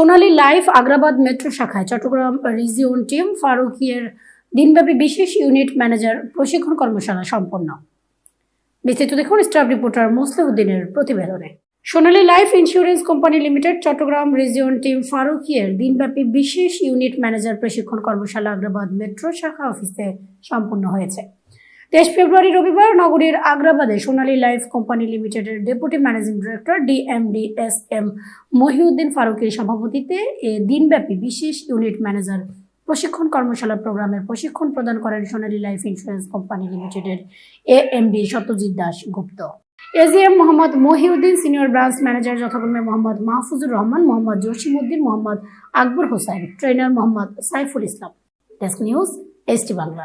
সোনালী life Agrabad metro শাখায় Chittagong region team ফারুকিয়ের দিনব্যাপী বিশেষ ইউনিট ম্যানেজার প্রশিক্ষণ কর্মশালা সম্পন্ন। বিস্তারিত দেখুন স্টাফ রিপোর্টার মুসলিউদ্দিনের প্রতিবেদনে। Sonali life insurance company limited Chattogram region team ফারুকিয়ের দিনব্যাপী বিশেষ ইউনিট ম্যানেজার প্রশিক্ষণ কর্মশালা আগ্রাবাদ মেট্রো শাখা অফিসে সম্পন্ন হয়েছে। তেইশ ফেব্রুয়ারি রবিবার নগরীর আগ্রাবাদে সোনালী লাইফ কোম্পানি লিমিটেডের deputy managing director DMD S M Mohiuddin ফারুকের সভাপতিত্বে এ দিনব্যাপী বিশেষ ইউনিট ম্যানেজার প্রশিক্ষণ কর্মশালা প্রোগ্রামের প্রশিক্ষণ প্রদান করেন সোনালী লাইফ ইন্স্যুরেন্স কোম্পানি লিমিটেডের A M MD Satyajit Das Gupta. AGM Mohammad Mohiuddin senior branch manager যথাক্রমে Mohammad Mahfuzur Rahman, Mohammad Jasimuddin, Mohammad Akbar Hossain trainer Mohammad Saiful Islam. Desk news, ST Bangla.